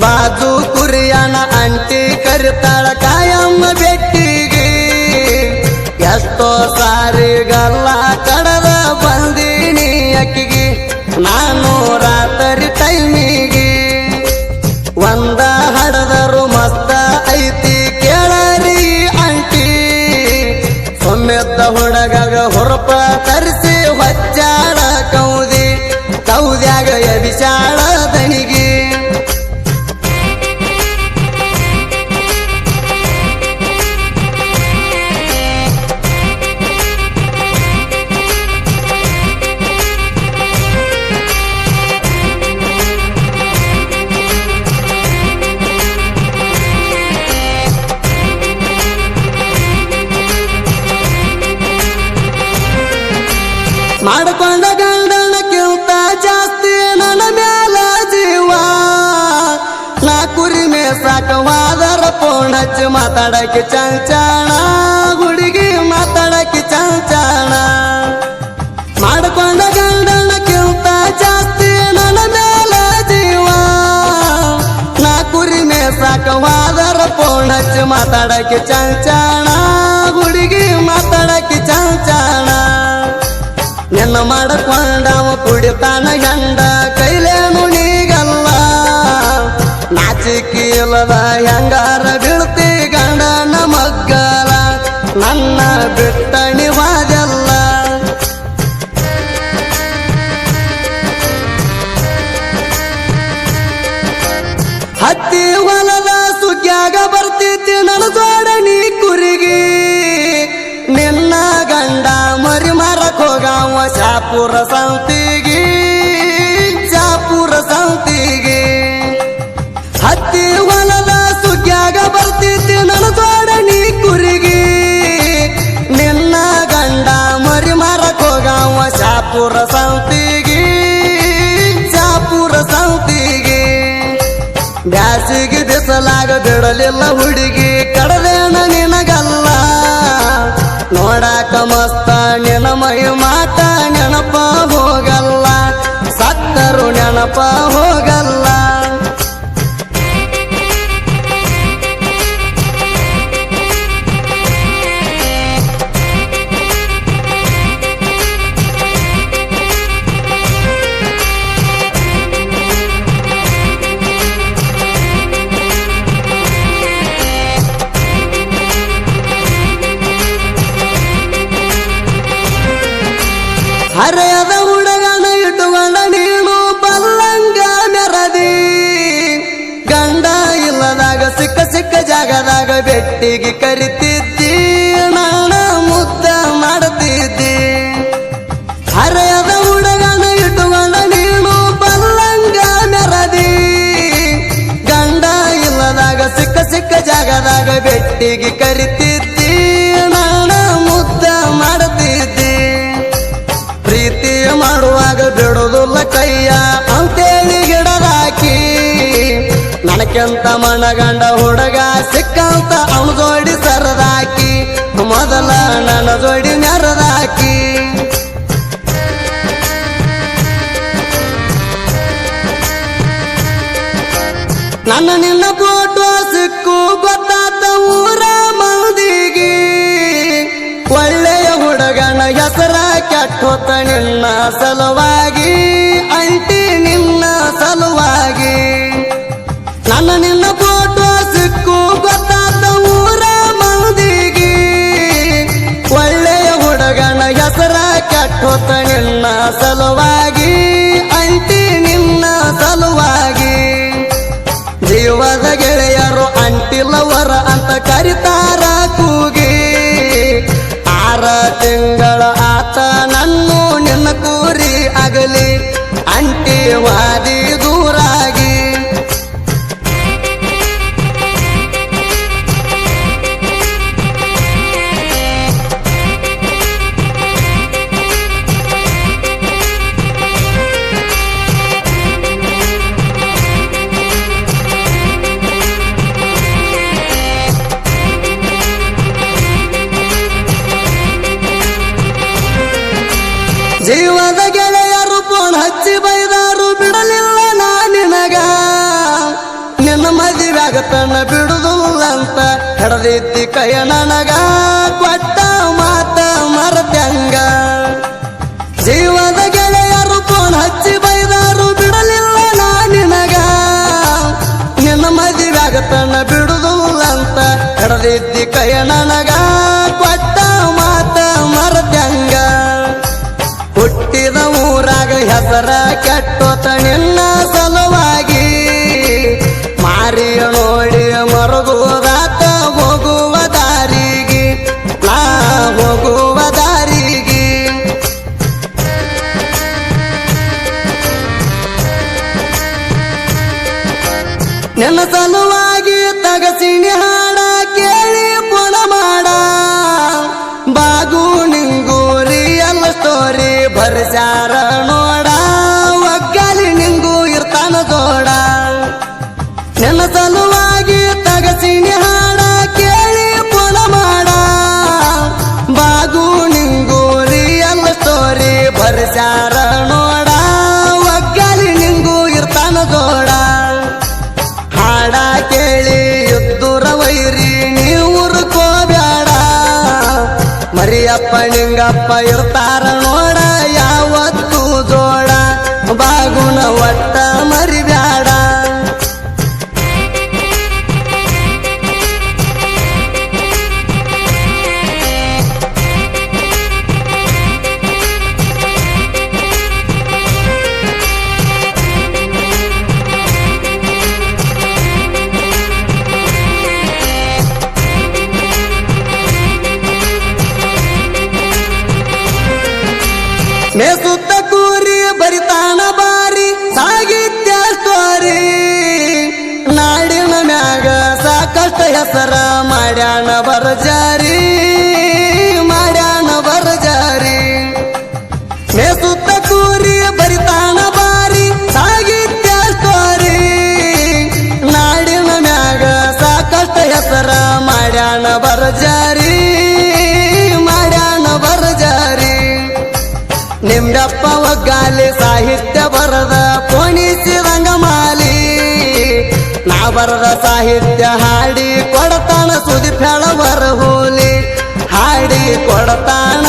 ಬಾಜು ಕುರಿಯನ ಅಂಟಿ ಕರಿತಾಳ ಕಾಯಮ್ಮ ಬೆಟ್ಟಿಗೆ. ಎಷ್ಟೋ ಸಾರಿಗಲ್ಲ ಕಡದ ಬಂದೀನಿ ಅಕ್ಕಿಗೆ. ನಾನು ರಾತ್ರಿ ಟೈಮಿಗೆ. ಒಂದ ಹಡದರು ಮಸ್ತ ಐತಿ ಕೇಳರಿ ಅಂಟಿ. ಸೊಮ್ಮೆದ್ದ ಹುಡುಗಗ ಹೊರಪ ತರಿಸಿ ಹೊಚ್ಚಾಳ ಕೌದಿ. ಕೌದ್ಯಾಗ ಎಬಿಸಾಳ ಮಾಡ್ಕೊಂಡ ಗಂಡನಕ್ಕಿಂತ ಜಾಸ್ತಿ ನನ್ನ ಮೇಲ ಜೀವ. ನಾ ಕುರಿ ಮೇ ಸಾಕವಾದರ ಹಚ್ಚಿ ಮಾತಾಡಕ್ಕೆ ಚಂಚಾಣ ಹುಡುಗಿ ಮಾತಾಡಕ್ಕೆ ಚಂಚಾಣ ಮಾಡ್ಕೊಂಡ ಗಂಡನಕ್ಕಿಂತ ಜಾಸ್ತಿ ನನ್ನ ಮೇಲ ಜೀವ. ನಾ ಕುರಿ ಮೇ ಸಾಕವಾದರ ಹಚ್ಚಿ ಮಾತಾಡಕ್ಕೆ ಚಂಚಾಣ ಮಾಡಕೊಂಡವ ಗಂಡ ಕೈಲೆ ನೀಗಲ್ಲ ನಾಚಿಕೆ ಇಲ್ಲದ ಹೆಂಗಾರ ಬೀಳ್ತಿ ಗಂಡನ ಮಗ್ಗಲ? ನನ್ನ ಬಿಟ್ಟಣಿ ನಿವಾದಲ್ಲ ಹತ್ತಿ ಹೊಲದ ಸುಗ್ಯಾಗ ಬರ್ತಿತ್ತು ನನ್ನ ಜೋಡಣಿ ಕುರಿಗಿ. ನಿನ್ನ ಗಂಡ ಮರಿ ಮಾರಕ್ ಹೋಗವ ಶಾಪುರ ಸಂತಿಗೆ. ಬ್ಯಾಸಿಗೆ ಬಿಸಲಾಗ ಬಿಡಲಿಲ್ಲ ಹುಡುಗಿ. ಕಡದೇನ ನಿನಗಲ್ಲ. ನೋಡಾಕ ಮಸ್ತ ನಿನ ಮಹಿ ಮಾತ ನೆನಪ ಹೋಗಲ್ಲ. ಸತ್ತರು ನೆನಪ ಹೋಗಲ್ಲ ಬೆಟ್ಟಿಗೆ ಕರಿತಿದ್ದಿ, ನಾನು ಮುದ್ದ ಮಾಡುತ್ತಿದ್ದಿ ಹರೆಯದ ಹುಡುಗನ ಇಟ್ಟುವನ ನೀನು ಬಲ್ಲಂಗ ಮೆರದಿ ಗಂಡ ಇಲ್ಲದಾಗ ಸಿಕ್ಕ ಸಿಕ್ಕ ಜಾಗದಾಗ ಬೆಟ್ಟಿಗೆ ಕರಿತಿದ್ದಿ ನನಕ್ಕಿಂತ ಮಣಗಂಡ ಹುಡುಗ ಸಿಕ್ಕಂತ ಅವನು ಜೋಡಿ ಸರದಾಕಿ, ಮೊದಲ ನನ್ನ ಜೋಡಿ ನೆರದಾಕಿ. ನನ್ನ ನಿನ್ನ ಫೋಟೋ ಸಿಕ್ಕು ಗೊತ್ತಾತ ಊರ ಮಂದಿಗೆ. ಒಳ್ಳೆಯ ಹುಡುಗನ ಹೆಸರ ಕೆಟ್ಟೋತ ನಿನ್ನ ಸಲುವಾಗಿ, ಅಂಟಿ ನಿನ್ನ ಸಲುವಾಗಿ. ಸಲುವಾಗಿ, ಅಂಟಿ ನಿನ್ನ ಸಲುವಾಗಿ. ಜೀವದ ಗೆಳೆಯರು ಅಂಟಿಲ್ಲವರ ಅಂತ ಕರಿತಾರ ಕೂಗಿ. ಆರ ತಿಂಗಳ ಆತ ನನ್ನು ನಿನ್ನ ಕೂರಿ ಆಗಲಿ ಅಂಟಿ ಜಗತ್ತನ ಬಿಡುದು ಅಂತ ಹೆಡದೈತಿ ಕೈಯ ನನಗ ಕೊಟ್ಟ ಮಾತ ಮರತ್ಯಂಗ ಜೀವದ ಗೆಳೆಯರು ಫೋನ್ ಹಚ್ಚಿ ಬೈದಾರು, ಬಿಡಲಿಲ್ಲ ನಾ ನಿನಗ. ನಿನ್ನ ಮದುವೆ ಆಗತನ ಬಿಡುದು ಅಂತ ಹೆಡದೈತಿ ಕೈಯ ನನಗ ಸಲುವಾಗಿ ತಗಸಿಣಿ ಹಾಡ ಕೇಳಿ ಪುಣ ಮಾಡ. ಬಾಗು ನಿಂಗೂರಿ ಎಲ್ಲ ಸ್ಟೋರಿ ಭರಸಾರ ನೋಡ. ಒಗ್ಗಲಿ ನಿಂಗೂ ಇರ್ತಾನ ಜೋಡ. ನಿನ್ನ ಸಲುವಾಗಿ ತಗಸಿಣಿ ಮರಿಯಪ್ಪ ನಿಂಗಪ್ಪ ಇರ್ತಾರ ನೋಡ ಯಾವತ್ತು ಜೋಡ ಬಾಗುಣ ಒಟ್ಟ ಸಾಕಷ್ಟು ಮಾಡ್ಯಾಣ ಬರ ಬರ್ಜಾರಿ ನಾ ಬರದ ಸಾಹಿತ್ಯ ಹಾಡಿ ಕೊಡತಾನ ಸುದಿ ಫೆಳ ಬರಹೋಲಿ ಹಾಡಿ ಕೊಡತಾನ